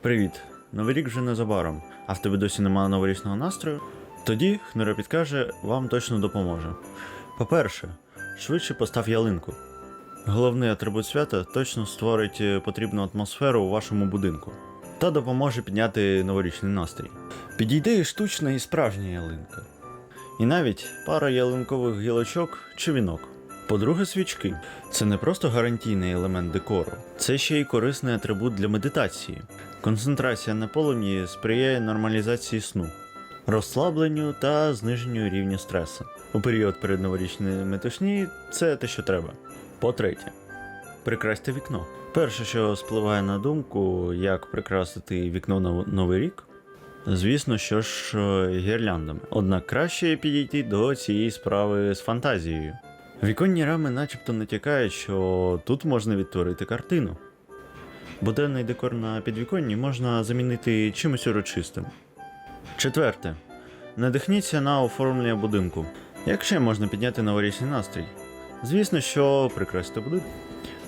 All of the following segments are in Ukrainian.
Привіт! Новий рік вже незабаром, а в тебе досі немає новорічного настрою? Тоді Хнура підкаже, вам точно допоможе. По-перше, швидше постав ялинку. Головний атрибут свята точно створить е, потрібну атмосферу у вашому будинку та допоможе підняти новорічний настрій. Підійде і штучна, і справжня ялинка. І навіть пара ялинкових гілочок чи вінок. По-друге, свічки. Це не просто гарантійний елемент декору, це ще й корисний атрибут для медитації. Концентрація на полум'ї сприяє нормалізації сну, розслабленню та зниженню рівня стресу. У період перед передноворічної метушні це те, що треба. По-третє, прикрасьте вікно. Перше, що спливає на думку, як прикрасити вікно на Новий рік, Звісно, що ж е, гірляндами. Однак краще підійти до цієї справи з фантазією. Віконні рами начебто натякають, що тут можна відтворити картину. Буденний декор на підвіконні можна замінити чимось урочистим. Четверте. Надихніться на оформлення будинку. Як ще можна підняти новорічний настрій? Звісно, що прикрасити будинок.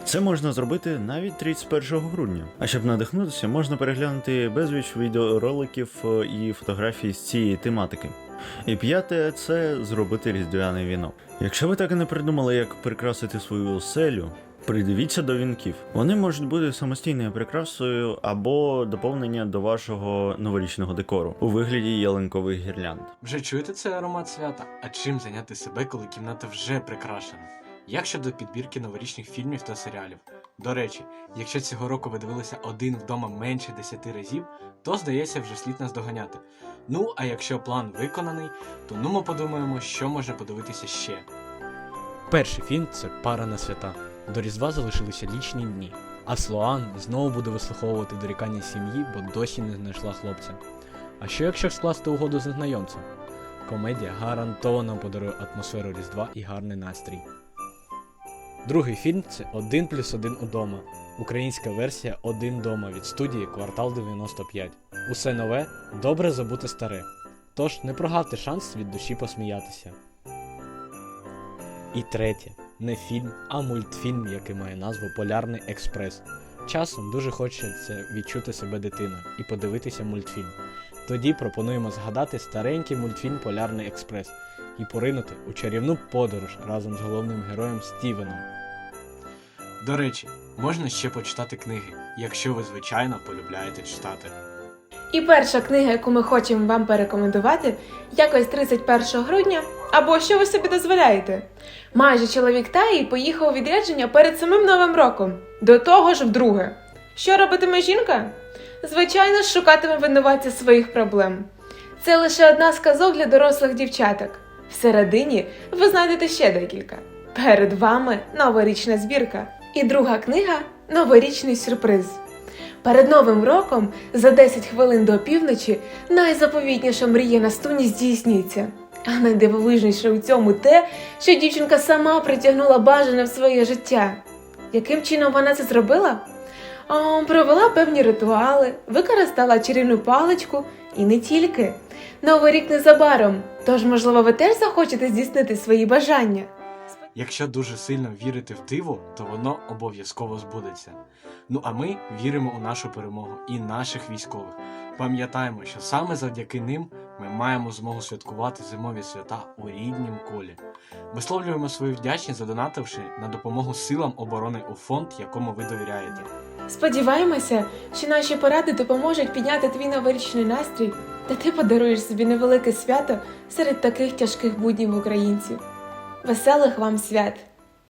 Це можна зробити навіть 31 грудня. А щоб надихнутися, можна переглянути безліч відеороликів е, і фотографій з цієї тематики. І п'яте це зробити різдвяний вінок. Якщо ви так і не придумали, як прикрасити свою оселю, придивіться до вінків. Вони можуть бути самостійною прикрасою або доповнення до вашого новорічного декору у вигляді ялинкових гірлянд. Вже чуєте цей аромат свята? А чим зайняти себе, коли кімната вже прикрашена? Як щодо підбірки новорічних фільмів та серіалів? До речі, якщо цього року ви дивилися один вдома менше 10 разів, то здається вже слід нас доганяти. Ну, а якщо план виконаний, то ну ми подумаємо, що можна подивитися ще. Перший фільм це Пара на свята. До Різдва залишилися лічні дні. А Слоан знову буде вислуховувати дорікання сім'ї, бо досі не знайшла хлопця. А що якщо скласти угоду з незнайомцем? Комедія гарантовано подарує атмосферу Різдва і гарний настрій. Другий фільм це «Один плюс один удома. Українська версія Один дома від студії Квартал 95. Усе нове, добре забути старе. Тож не прогавте шанс від душі посміятися. І третє не фільм, а мультфільм, який має назву Полярний експрес. Часом дуже хочеться відчути себе дитиною і подивитися мультфільм. Тоді пропонуємо згадати старенький мультфільм Полярний експрес і поринути у чарівну подорож разом з головним героєм Стівеном. До речі, можна ще почитати книги, якщо ви звичайно полюбляєте читати. І перша книга, яку ми хочемо вам порекомендувати, якось 31 грудня, або що ви собі дозволяєте. Майже чоловік Таї поїхав у відрядження перед самим Новим роком, до того ж вдруге. Що робитиме жінка? Звичайно, шукатиме винуватця своїх проблем. Це лише одна з казок для дорослих дівчаток. Всередині ви знайдете ще декілька. Перед вами новорічна збірка. І друга книга Новорічний сюрприз. Перед новим роком за 10 хвилин до опівночі найзаповітніша мрія на стуні здійсниться. А найдивовижніше у цьому те, що дівчинка сама притягнула бажане в своє життя. Яким чином вона це зробила? О, провела певні ритуали, використала чарівну паличку і не тільки. Новий рік незабаром, тож, можливо, ви теж захочете здійснити свої бажання. Якщо дуже сильно вірити в диво, то воно обов'язково збудеться. Ну а ми віримо у нашу перемогу і наших військових. Пам'ятаємо, що саме завдяки ним ми маємо змогу святкувати зимові свята у ріднім колі. Висловлюємо свою вдячність, задонативши на допомогу силам оборони у фонд, якому ви довіряєте. Сподіваємося, що наші поради допоможуть підняти твій новорічний настрій, та ти подаруєш собі невелике свято серед таких тяжких буднів українців. Веселих вам свят!